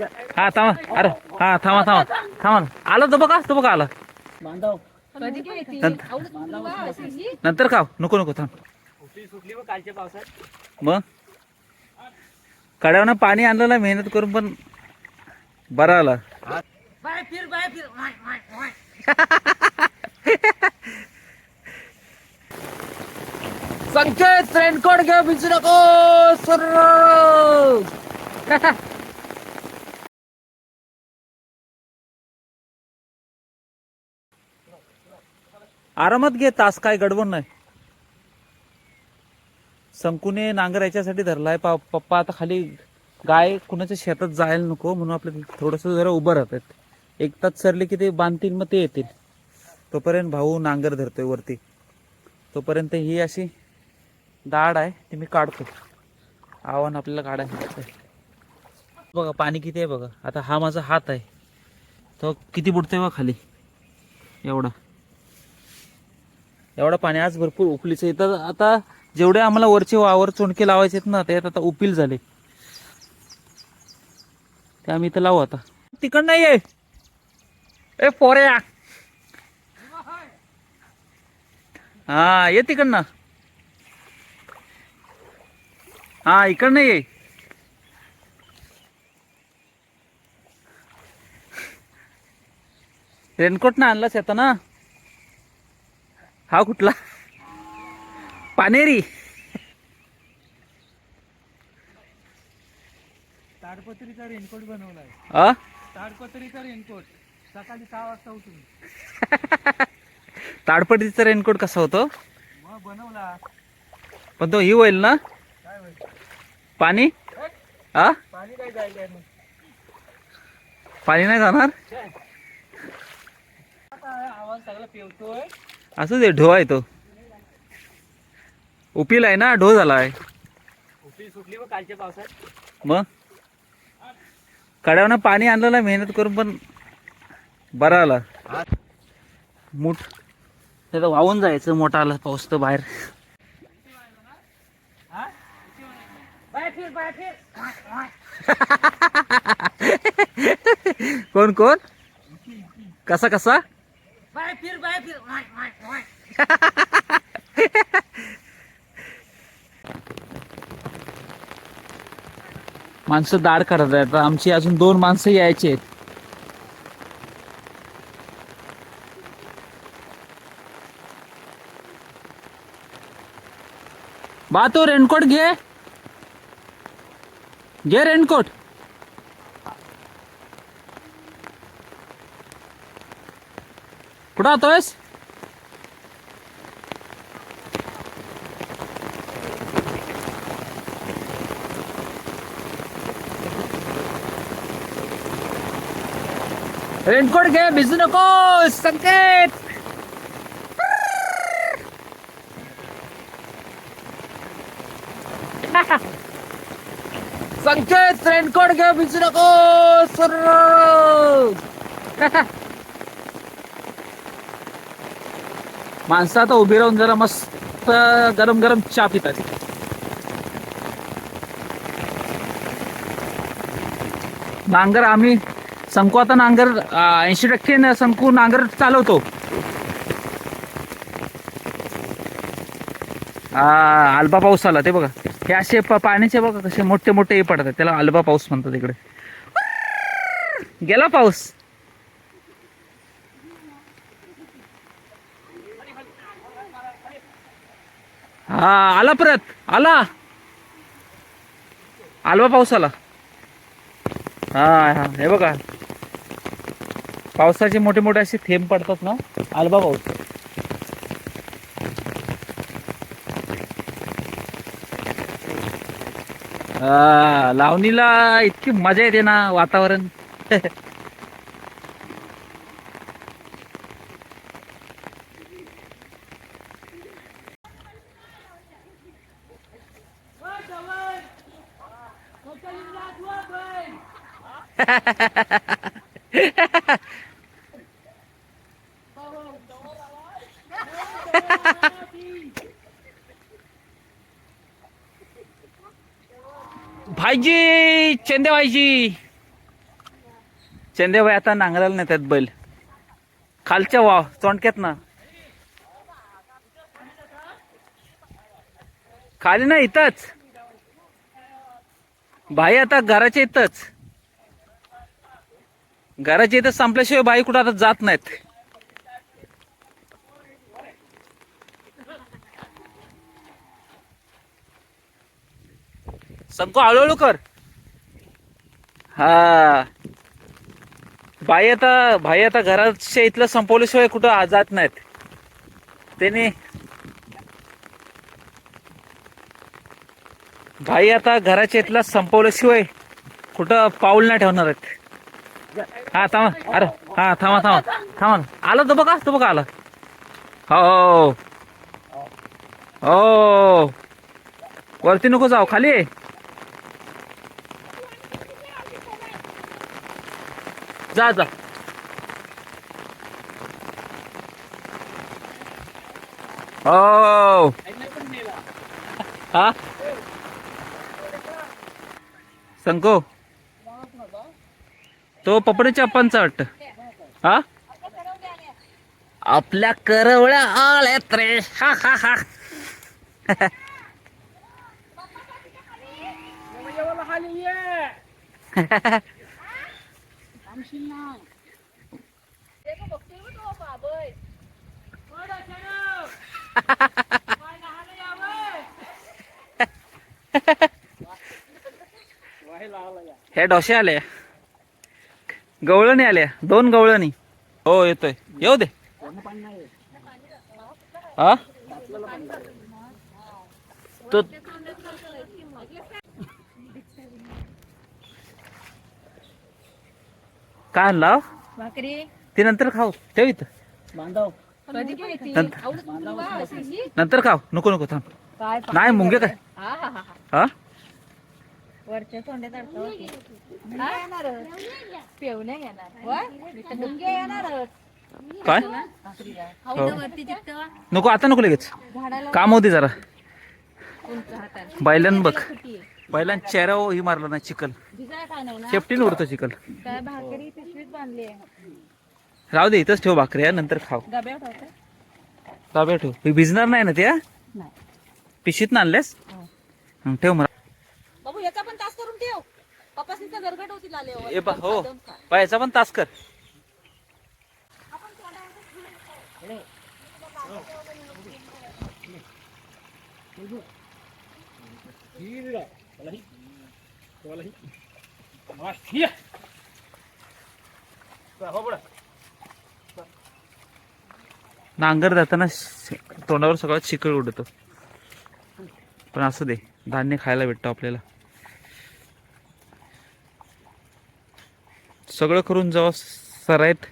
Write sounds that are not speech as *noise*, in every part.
हा थांबा. अरे हा थांबा थांबा. थांबा. ना. आला तो बघा तो बघा आला. बांधाव. नंतर- खाव. नको नको थांब. सुटली सुटली व कालच्या पावसात मग? कड्यावनं पाणी आणलं ना मेहनत करून पण बरं आला. बाय फिर बाय फिर वाय, वाय, वाय. संकेत रेनकोट घे भिजू नको *laughs* आरामात घे तास काय गडबड नाही. संकुने नांगर याच्यासाठी धरलाय पा पप्पा आता खाली गाय कुणाच्या शेतात जायला नको म्हणून आपलं थोडस जरा उभं राहतात. एक तास सरले की ते बांधतील मग ते येतील. तोपर्यंत भाऊ नांगर धरतोय वरती. तोपर्यंत ही अशी दाढ आहे ती मी काढतो. आव्हान आपल्याला काढायचं आहे. बघा पाणी किती आहे बघा. आता हा माझा हात आहे. तो किती बुडतोय बघा खाली. एवढा. एवढा पाणी आज भरपूर उकलीचं आहे. तर आता जेवढे आम्हाला वरचे वावर चोंडके लावायचे आहेत ना त्यात आता उपिल झाले. ते आम्ही इथं लावू आता. तिकड नाही आहे. ए पोऱ्या. हा ये तिकडनं हा इकड नाही आहे. रेनकोट ना आणलाच येतं ना. हा कुठला? पानेरी. ताडपत्रीचा रेनकोट बनवलाय. ताडपत्रीचा रेनकोट. सकाळी सहा वाजता उठून. ताडपटीचा रेनकोट कसा होतो? मग बनवला. पण तो ही होईल ना? काय होईल? पाणी? आ? पाणी काय जायचंय मग? पाणी नाही जाणार? आवाज सगळा पेवतोय. असं दे ढो आहे तो. उपिल आहे ना ढो झाला आहे कालच्या पावसात. मग? कड्यावनं पाणी आणलं ना मेहनत करून पण बरा आला. मूठ त्याचं वाहून जायचं मोठा आला पाऊस तर बाहेर. कोण कोण? कसा कसा? बाय फिर बाय फिर. *laughs* माणसं दाढ करत आहेत. आमची अजून दोन माणसं यायची आहेत. बा तो रेनकोट घे. घे रेनकोट. कुठं होतोयस रेनकोट घे भिजू नको संकेत. *laughs* संकेत रेनकोट घे भिजू नको *laughs* माणसं आता उभी राहून जरा मस्त गरम गरम चहा पितात. नांगर आम्ही संकू आता नांगर ऐंशी टक्के संकू नांगर चालवतो. आ, आल्बा पाऊस आला ते बघा. हे असे पाण्याचे बघा कसे मोठे मोठे पडतात. त्याला आल्बा पाऊस म्हणतात इकडे. गेला पाऊस. हा आला परत. आला. आल्बा पाऊस आला. हा हा हे बघा. पावसाचे मोठे मोठे असे थेंब पडतात ना. आलबा पाऊस लावणीला इतकी मजा येते ना वातावरण. *laughs* भाईजी चेंदे भाईजी. चंदेबाई आता नांगरायला नेतात बैल. खालच्या वाव चोंडक्यात ना. खाली ना इथंच. भाई आता घराच्या इथंच. घराच्या इथं संपल्याशिवाय बाई कुठं आता जात नाहीत. संको हळूहळू कर. हा. भाई आता भाई आता घराच्या इथलं संपवल्याशिवाय कुठं आ- जात नाहीत. त्याने भाई आता घराच्या इथला संपवल्याशिवाय कुठं पाऊल नाही ठेवणार आहेत. हा थांबा. अरे हा थांबा थांबा. थांबा. आला तो बघा तो बघा आला. हो हो, हो. हो. वरती नको जाऊ खाली. जा जा. हो हा संको तो पपडीच्या अप्पांचा वाटत. हा? आपल्या करवळ्या आल्यात रे हा हा हा. *laughs* *laughs* हे डोसे आले. गवळणी आल्या दोन गवळणी. हो येतोय. येऊ दे. हा? तो काय आणला? भाकरी. ते नंतर खाऊ. ठेव इथं. कधी पण येते. नंतर. आवडत तुला बा, शिंगी? नंतर खाऊ. नको नको थांब. काय नाही मुंगे काय? हा हा हा हा. वरच्या तोंडात अडकव की. हा? पेवण्या घेणार होय? मुंग्या येणारच. काय. हो. वरती तिथं? नको आता नको लगेच. झाडाला काम होते जरा. उंच हाताने. बैलांना बघ. आहे. बैलांना चेहऱ्यावर ही मारलं नाही चिकल ना शेपटीन उडतं चिकल काय भाकरी पिशवीत बांधली आहे. राहू दे इथंच ठेव भाकऱ्या नंतर खाऊ. ठेवते. ताब्या ठेव. हे भिजणार नाही ना त्या नाही. पिशीत आणलेस हो. हं, ठेव मला बाबू याचा पण तास करून ठेव. पप्पासनीचा गरगट होती लाले ए बा हो. पायाचा पण तास कर. नांगर जाताना तोंडावर सगळ्यात शिकळ उडतो. पण असं दे धान्य खायला भेटतं आपल्याला. सगळं करून जेव्हा सरायत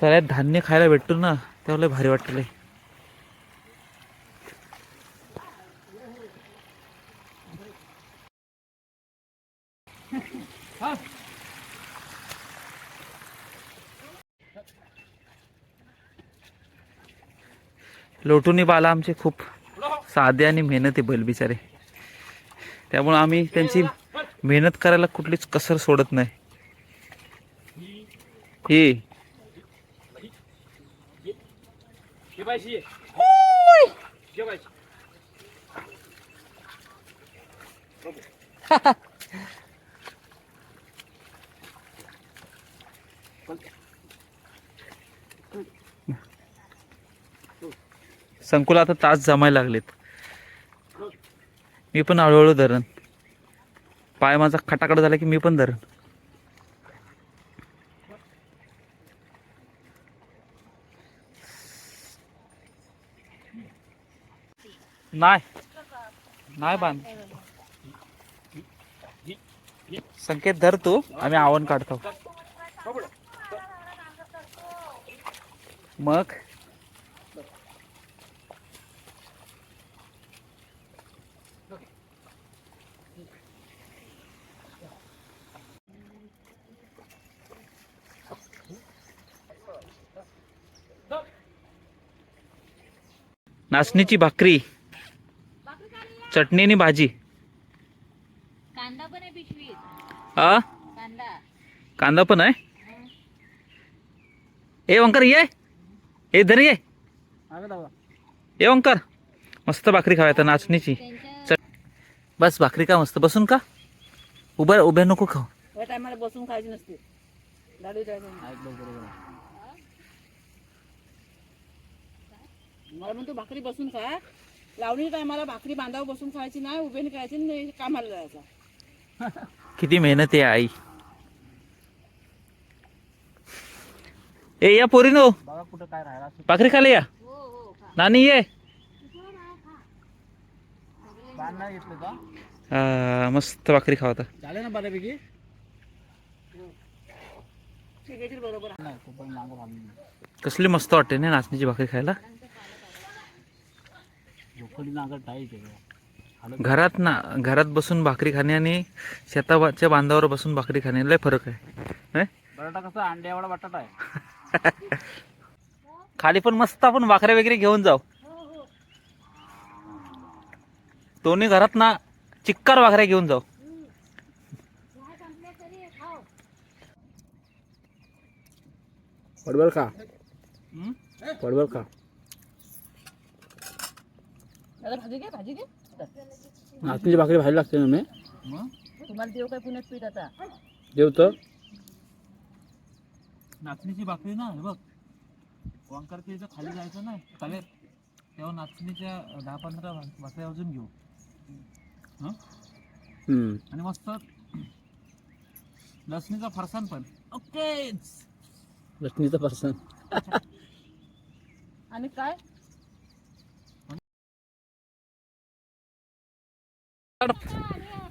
सरायत धान्य खायला भेटतो ना त्यावेळेला लय भारी वाटतं लय लोटुनी बाला आमचे खूप साधे आणि मेहनती बैल बिचारे. त्यामुळे आम्ही त्यांची मेहनत करायला कुठलीच कसर सोडत नाही. ही *laughs* *laughs* संकुल आता तास जमायला लागलेत. मी पण हळूहळू धरण. पाय माझा खटाखट झाला की मी पण धरण. नाही. नाही बांध. संकेत धर तू. आम्ही आवन काढतो. मग? नाचणीची भाकरी. चटणी आणि भाजी. कांदा पण आहे पिशवीत. आ? कांदा. कांदा पण आहे? ए ओंकार ये. ए धर ये. ए ओंकार. मस्त भाकरी खावायता नाचणीची. चल. बस भाकरी का मस्त. बसून का? उभ्या उभ्या नको खाऊ. टायमाला बसून खायची नसते. मला म्हणतो भाकरी बसून खा. लावणी टायमाला भाकरी बांधावर बसून खायची नाही उभेने खायची नाही कामाला जायचा. किती मेहनत आहे आई. ए या पोरीनो. बघा कुठं काय राहिला भाकरी खाली या. नानी ये. बांध नाही घेतलं का? आ, मस्त भाकरी खावता. झालं ना बऱ्यापैकी? ठीक आहे बरोबर नाही तो पण मागं घालून कसली मस्त वाटते ना नाचणीची भाकरी खायला? झोपडी नागर टाईट आहे. घरात ना घरात बसून भाकरी खाणे आणि शेताच्या बांधावर बसून भाकरी खाणे लय फरक आहे? बटाटा कसा अंड्यावाला बटाटा आहे. *laughs* खाली पण मस्त आपण भाकऱ्या वगैरे घेऊन जाऊ. दोन्ही घरात ना चिक्कार भाकऱ्या घेऊन जाऊ. पडवल खा. पडवल खा भाजी घे भाजी घे. नाचणीची भाकरी भाजी लागते ना मी? तुम्हाला देव काय पुण्यात पीठ आता? देव तर. नाचणीची भाकरी ना हे बघ. वांकर खाली जायचं ना चालेल. तेव्हा नाचणीच्या दहा पंधरा भाकऱ्या अजून घेऊ. हम्म. आणि मस्त लसणीचा फरसाण पण. ओके. लक्ष्मीचा पर्सन आणि काय?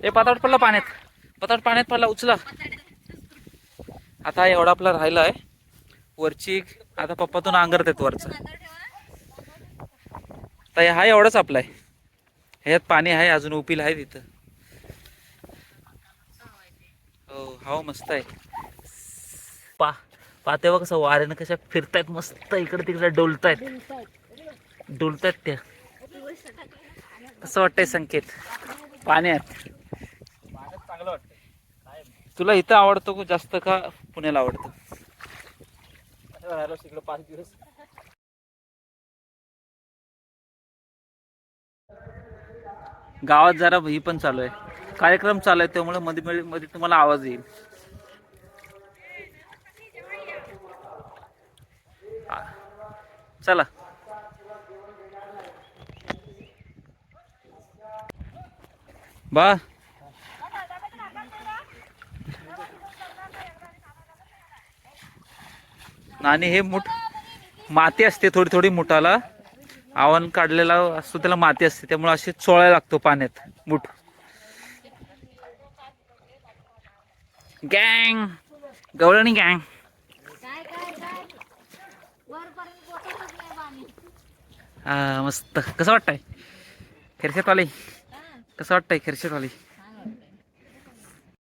ए पाताट पडला पाण्यात. पाताट पाण्यात पडला उचला. आता एवढा आपला राहिला आहे वरची आता पप्पातून अंगरत आहेत वरचा. आता हा एवढाच आपला आहे. ह्यात पाणी आहे अजून उपिल आहे तिथं. हो हवा मस्त आहे. पा पाहते बघ कसं वाऱ्यानं कशा फिरतायत मस्त इकडे तिकडे डोलतायत. डोलतायत त्या. कसं वाटतंय संकेत. पाण्यात चांगलं वाटतं तुला इथं आवडतो का जास्त का पुण्याला आवडतं? राहिलो तिकडं पाच दिवस गावात जरा ही पण चालू आहे. कार्यक्रम चालू आहे त्यामुळे मध्ये मध्ये मध्ये तुम्हाला आवाज येईल. आ, चला. बा. आणि हे मुठ माती असते थोडी थोडी मुठाला. आव्हान काढलेला असतो त्याला माती असते. त्यामुळे असे चोळायला लागतो पाण्यात मुठ. गँग. गवळणी गँग. हा मस्त. कसं वाटतंय? खिरशेतवाली कसं वाटतंय खिरशेतवाली